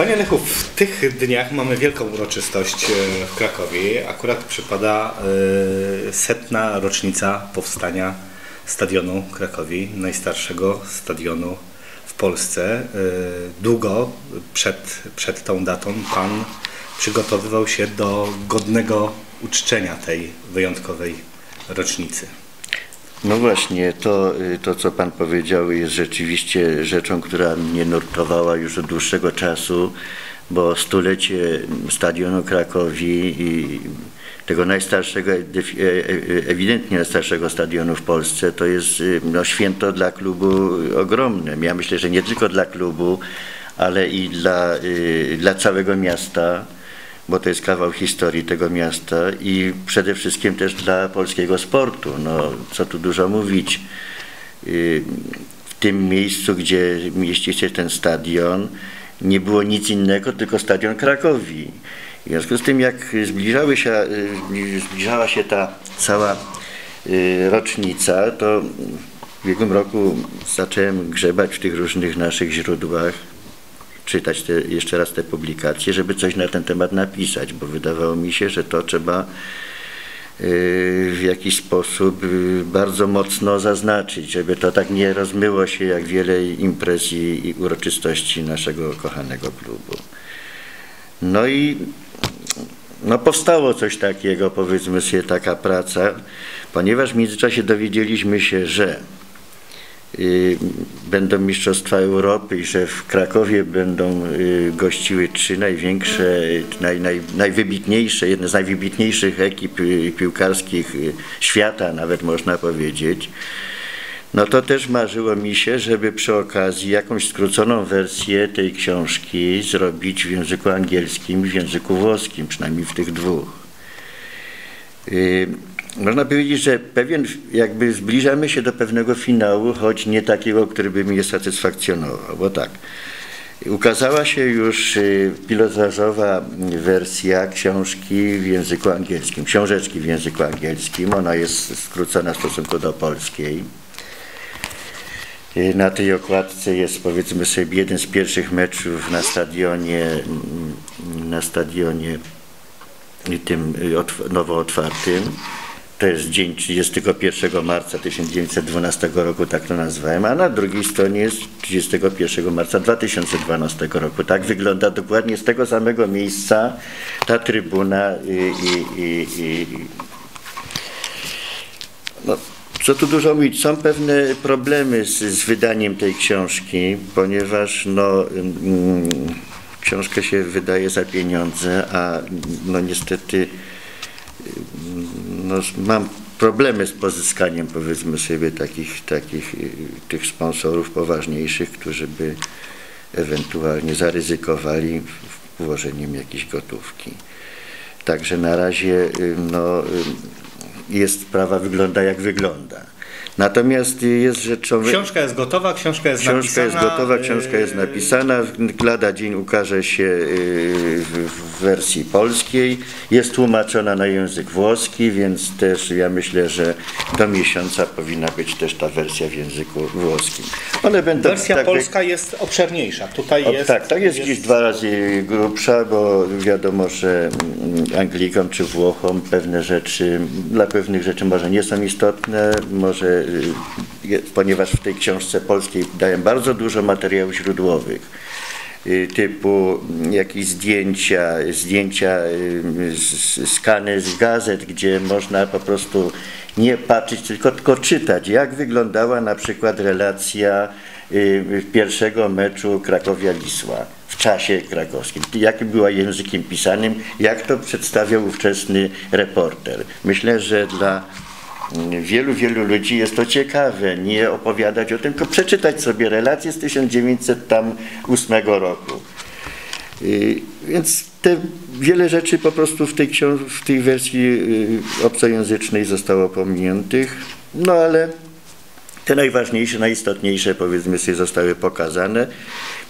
Panie Lechu, w tych dniach mamy wielką uroczystość e, w Krakowie. Akurat przypada e, setna rocznica powstania stadionu Krakowi, najstarszego stadionu w Polsce. E, Długo przed, przed tą datą Pan przygotowywał się do godnego uczczenia tej wyjątkowej rocznicy. No właśnie, to, y, to co Pan powiedział jest rzeczywiście rzeczą, która mnie nurtowała już od dłuższego czasu, bo stulecie Stadionu Krakowi i tego najstarszego, e- e- ewidentnie najstarszego stadionu w Polsce, to jest y, no, święto dla klubu ogromne. Ja myślę, że nie tylko dla klubu, ale i dla, y, dla całego miasta bo to jest kawał historii tego miasta i przede wszystkim też dla polskiego sportu. No, co tu dużo mówić. Y, W tym miejscu, gdzie mieści się ten stadion, nie było nic innego, tylko stadion Krakowi. W związku z tym, jak zbliżały się, y, zbliżała się ta cała y, rocznica, to w ubiegłym roku zacząłem grzebać w tych różnych naszych źródłach czytać te, jeszcze raz te publikacje, żeby coś na ten temat napisać, bo wydawało mi się, że to trzeba yy, w jakiś sposób yy, bardzo mocno zaznaczyć, żeby to tak nie rozmyło się jak wiele imprez i, uroczystości naszego kochanego klubu. No i no powstało coś takiego, powiedzmy sobie, taka praca, ponieważ w międzyczasie dowiedzieliśmy się, że y, będą Mistrzostwa Europy i że w Krakowie będą y, gościły trzy największe, y, naj, naj, najwybitniejsze, jedne z najwybitniejszych ekip y, piłkarskich y, świata, nawet można powiedzieć. No to też marzyło mi się, żeby przy okazji jakąś skróconą wersję tej książki zrobić w języku angielskim i w języku włoskim, przynajmniej w tych dwóch. Można powiedzieć, że pewien, jakby zbliżamy się do pewnego finału, choć nie takiego, który by mnie satysfakcjonował, bo tak. Ukazała się już y, pilotażowa wersja książki w języku angielskim, książeczki w języku angielskim. Ona jest skrócona w stosunku do polskiej. Y, Na tej okładce jest powiedzmy sobie jeden z pierwszych meczów na stadionie, mm, na stadionie tym y, nowo otwartym. To jest dzień 31 marca 1912 roku, tak to nazwałem, a na drugiej stronie jest 31 marca 2012 roku. Tak wygląda dokładnie z tego samego miejsca ta trybuna i, i, i, i no, co tu dużo mówić, są pewne problemy z, z wydaniem tej książki, ponieważ no, mm, książkę się wydaje za pieniądze, a no niestety no, mam problemy z pozyskaniem powiedzmy sobie takich, takich y, tych sponsorów poważniejszych, którzy by ewentualnie zaryzykowali włożeniem jakiejś gotówki. Także na razie y, no, y, jest sprawa wygląda jak wygląda. Natomiast jest rzeczą... Książka jest gotowa, książka jest Książka napisana. jest gotowa, książka jest napisana. Lada dzień ukaże się w wersji polskiej. Jest tłumaczona na język włoski, więc też ja myślę, że do miesiąca powinna być też ta wersja w języku włoskim. One będą Wersja tak, polska jest obszerniejsza. Tutaj o, jest. tak, tak jest, gdzieś dwa razy grubsza, bo wiadomo, że mm, Anglikom czy Włochom pewne rzeczy, dla pewnych rzeczy może nie są istotne, może, y, ponieważ w tej książce polskiej dałem bardzo dużo materiałów źródłowych typu mm, jakieś zdjęcia, zdjęcia, y, skany z gazet, gdzie można po prostu nie patrzeć, tylko, tylko czytać, jak wyglądała na przykład relacja y, pierwszego meczu Krakowia-Wisła w czasie krakowskim. Jakim była językiem pisanym, jak to przedstawiał ówczesny reporter. Myślę, że dla wielu, wielu ludzi jest to ciekawe, nie opowiadać o tym, tylko przeczytać sobie relacje z 1908 roku. Y, Więc te wiele rzeczy po prostu w tej, w tej wersji y, obcojęzycznej zostało pominiętych, no ale te najważniejsze, najistotniejsze powiedzmy sobie zostały pokazane.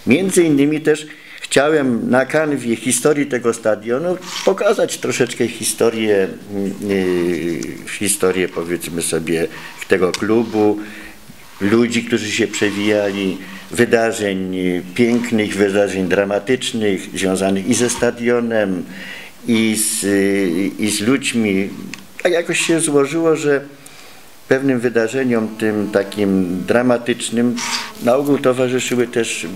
Między innymi też chciałem na kanwie historii tego stadionu pokazać troszeczkę historię, yy, historię powiedzmy sobie tego klubu, ludzi, którzy się przewijali, wydarzeń pięknych, wydarzeń dramatycznych, związanych i ze stadionem, i z, i z ludźmi. Tak jakoś się złożyło, że pewnym wydarzeniom tym takim dramatycznym na ogół towarzyszyły też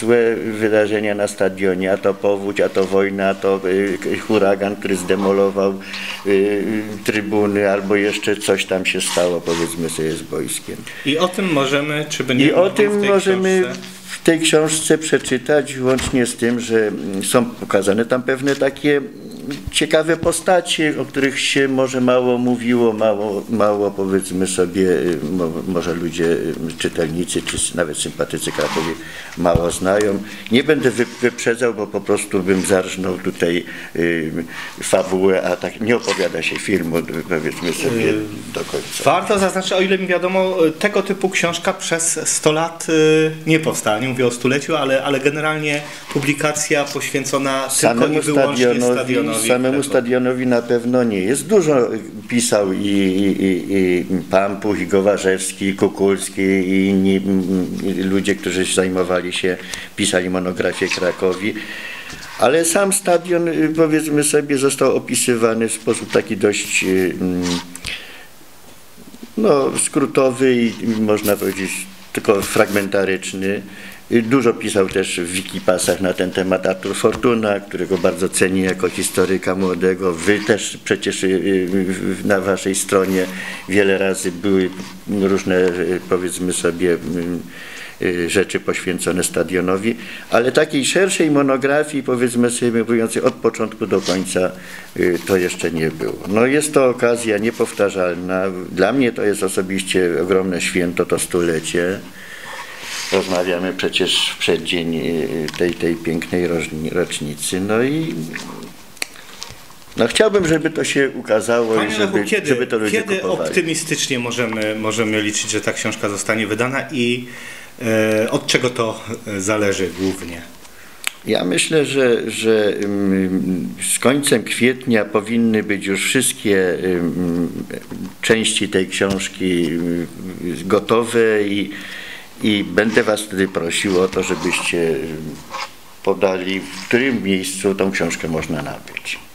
złe wydarzenia na stadionie, a to powódź, a to wojna, a to y, huragan, który zdemolował y, trybuny, albo jeszcze coś tam się stało, powiedzmy sobie, z wojskiem. I o tym możemy, czy będziemy I o tym możemy książce- w tej książce przeczytać, łącznie z tym, że są pokazane tam pewne takie ciekawe postacie, o których się może mało mówiło, mało, mało powiedzmy sobie, y, mo, może ludzie, y, czytelnicy, czy nawet sympatycy Krakowi mało znają. Nie będę wy, wyprzedzał, bo po prostu bym zarżnął tutaj y, fabułę, a tak nie opowiada się filmu, powiedzmy sobie, do końca. Warto zaznaczyć, o ile mi wiadomo, tego typu książka przez 100 lat y, nie powstała. Nie mówię o stuleciu, ale, ale generalnie publikacja poświęcona tylko i wyłącznie stadionowi, stadionowi. Samemu stadionowi na pewno nie jest. Dużo pisał i, i, i, i Pampuch, i Gowarzewski, i Kukulski, i inni ludzie, którzy zajmowali się, pisali monografię Krakowi. Ale sam stadion, y, powiedzmy sobie, został opisywany w sposób taki dość y, mm, no, skrótowy i można powiedzieć tylko fragmentaryczny. Dużo pisał też w wikipasach na ten temat Artur Fortuna, którego bardzo cenię jako historyka młodego. Wy też przecież y, y, na waszej stronie wiele razy były różne, y, powiedzmy sobie, rzeczy poświęcone stadionowi, ale takiej szerszej monografii, powiedzmy sobie, mówiącej od początku do końca, to jeszcze nie było. No jest to okazja niepowtarzalna. Dla mnie to jest osobiście ogromne święto, to stulecie. Rozmawiamy przecież w przeddzień y, tej, tej pięknej rocznicy. No i no chciałbym, żeby to się ukazało Panie i Lechu, żeby, kiedy, żeby to ludzie kiedy kupowali. optymistycznie możemy, możemy liczyć, że ta książka zostanie wydana i e, od czego to e, zależy głównie? Ja myślę, że, że mm, z końcem kwietnia powinny być już wszystkie mm, części tej książki mm, gotowe i, i będę Was wtedy prosił o to, żebyście podali, w którym miejscu tą książkę można nabyć.